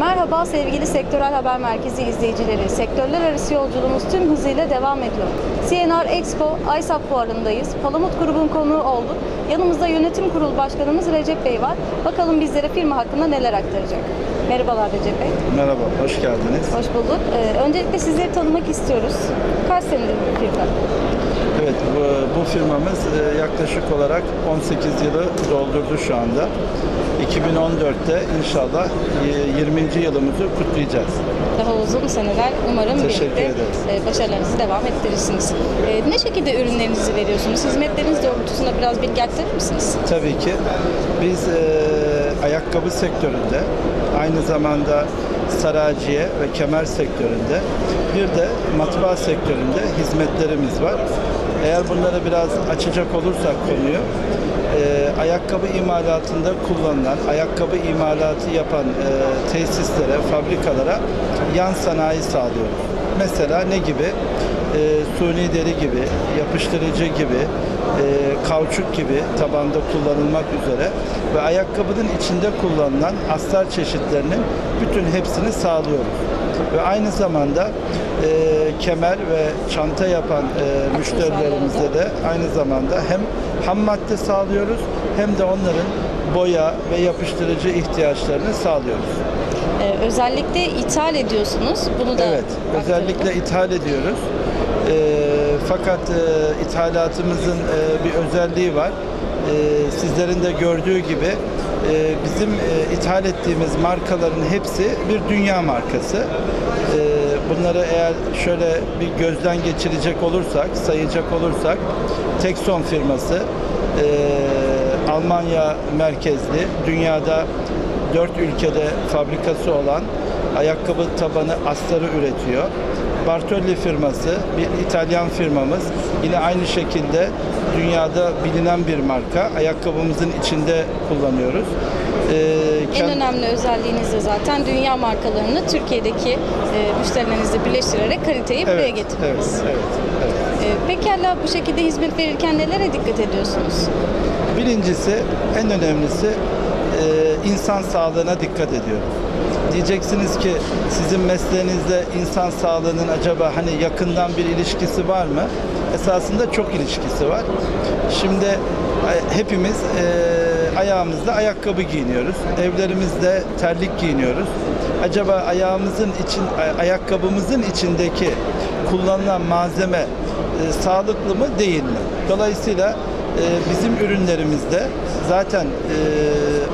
Merhaba sevgili Sektörel Haber Merkezi izleyicileri. Sektörler arası yolculuğumuz tüm hızıyla devam ediyor. CNR Expo ISAP fuarındayız. Palamut grubun konuğu olduk. Yanımızda yönetim kurulu başkanımız Recep Bey var. Bakalım bizlere firma hakkında neler aktaracak. Merhabalar Recep Bey. Merhaba, hoş geldiniz. Hoş bulduk. Ee, öncelikle sizleri tanımak istiyoruz. Kaç senedir bu firma? Evet, bu, bu firmamız e, yaklaşık olarak 18 yılı doldurdu şu anda. 2014'te inşallah e, 20. yılımızı kutlayacağız. Daha uzun seneler umarım Teşekkür birlikte ederiz. e, başarılarınızı devam ettirirsiniz. E, ne şekilde ürünlerinizi veriyorsunuz? Hizmetleriniz doğrultusunda biraz bilgi aktarır mısınız? Tabii ki biz e, ayakkabı sektöründe, aynı zamanda saraciye ve kemer sektöründe, bir de matbaa sektöründe hizmetlerimiz var. Eğer bunları biraz açacak olursak konuyu, e, ayakkabı imalatında kullanılan, ayakkabı imalatı yapan e, tesislere, fabrikalara yan sanayi sağlıyoruz. Mesela ne gibi? E, suni deri gibi, yapıştırıcı gibi, kauçuk gibi tabanda kullanılmak üzere ve ayakkabının içinde kullanılan astar çeşitlerinin bütün hepsini sağlıyoruz. Ve aynı zamanda e, kemer ve çanta yapan e, müşterilerimize de aynı zamanda hem ham madde sağlıyoruz hem de onların boya ve yapıştırıcı ihtiyaçlarını sağlıyoruz. E, özellikle ithal ediyorsunuz. Bunu da Evet, özellikle ithal ediyoruz. Ee, fakat e, ithalatımızın e, bir özelliği var. Ee, sizlerin de gördüğü gibi e, bizim e, ithal ettiğimiz markaların hepsi bir dünya markası. Ee, bunları eğer şöyle bir gözden geçirecek olursak, sayacak olursak, Texon firması, e, Almanya merkezli, dünyada dört ülkede fabrikası olan ayakkabı tabanı astarı üretiyor. Bartolli firması bir İtalyan firmamız. Yine aynı şekilde dünyada bilinen bir marka. Ayakkabımızın içinde kullanıyoruz. Ee, En önemli özelliğiniz de zaten dünya markalarını Türkiye'deki e, müşterilerinizle birleştirerek kaliteyi buraya evet, getiriyoruz. evet, evet, evet. E, pekala bu şekilde hizmet verirken nelere dikkat ediyorsunuz? Birincisi, en önemlisi e, insan sağlığına dikkat ediyorum. Diyeceksiniz ki sizin mesleğinizde insan sağlığının acaba hani yakından bir ilişkisi var mı? Esasında çok ilişkisi var. Şimdi e, hepimiz e, ayağımızda ayakkabı giyiniyoruz. Evlerimizde terlik giyiniyoruz. Acaba ayağımızın için ay- ayakkabımızın içindeki kullanılan malzeme e, sağlıklı mı değil mi? Dolayısıyla e, bizim ürünlerimizde zaten e,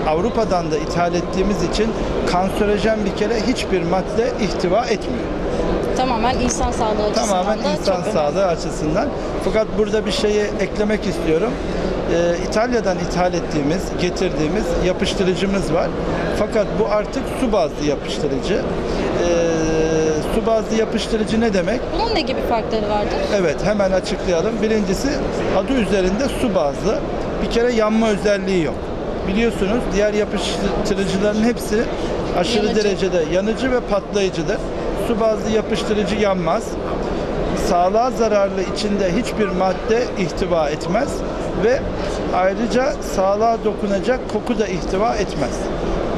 Avrupa'dan da ithal ettiğimiz için kanserojen bir kere hiçbir madde ihtiva etmiyor. Tamamen insan sağlığı açısından Tamamen da insan çok önemli. sağlığı açısından. Fakat burada bir şeyi eklemek istiyorum. E, İtalya'dan ithal ettiğimiz, getirdiğimiz yapıştırıcımız var. Fakat bu artık su bazlı yapıştırıcı. E, su bazlı yapıştırıcı ne demek? Bunun ne gibi farkları vardır? Evet hemen açıklayalım. Birincisi adı üzerinde su bazlı. Bir kere yanma özelliği yok. Biliyorsunuz diğer yapıştırıcıların hepsi aşırı Yanıcı. derecede yanıcı ve patlayıcıdır. Su bazlı yapıştırıcı yanmaz. Sağlığa zararlı içinde hiçbir madde ihtiva etmez ve ayrıca sağlığa dokunacak koku da ihtiva etmez.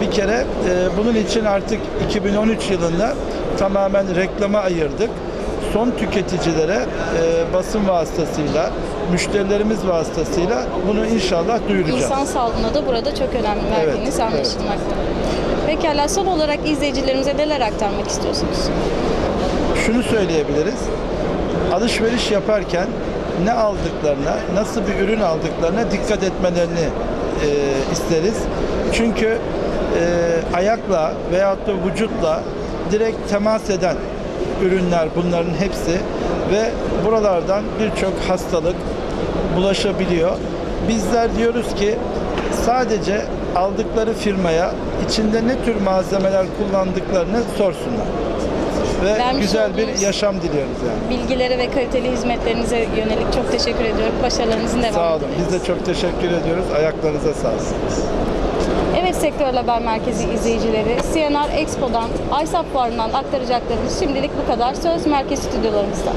Bir kere e, bunun için artık 2013 yılında tamamen reklama ayırdık son tüketicilere e, basın vasıtasıyla, müşterilerimiz vasıtasıyla bunu inşallah duyuracağız. İnsan sağlığına da burada çok önem verdiğiniz evet. anlaşılmakta. Pekala son olarak izleyicilerimize neler aktarmak istiyorsunuz? Şunu söyleyebiliriz. Alışveriş yaparken ne aldıklarına, nasıl bir ürün aldıklarına dikkat etmelerini e, isteriz. Çünkü e, ayakla veyahut da vücutla direkt temas eden ürünler bunların hepsi ve buralardan birçok hastalık bulaşabiliyor. Bizler diyoruz ki sadece aldıkları firmaya içinde ne tür malzemeler kullandıklarını sorsunlar. Ve Vermiş güzel bir olduğunuz- yaşam diliyoruz yani. Bilgilere ve kaliteli hizmetlerinize yönelik çok teşekkür ediyorum. Başarılarınızın devamını Sağ olun. Biz de çok teşekkür ediyoruz. Ayaklarınıza sağlık. Evet Sektör Haber Merkezi izleyicileri, CNR Expo'dan, ISAP Fuarı'ndan aktaracaklarımız şimdilik bu kadar. Söz Merkez Stüdyolarımızda.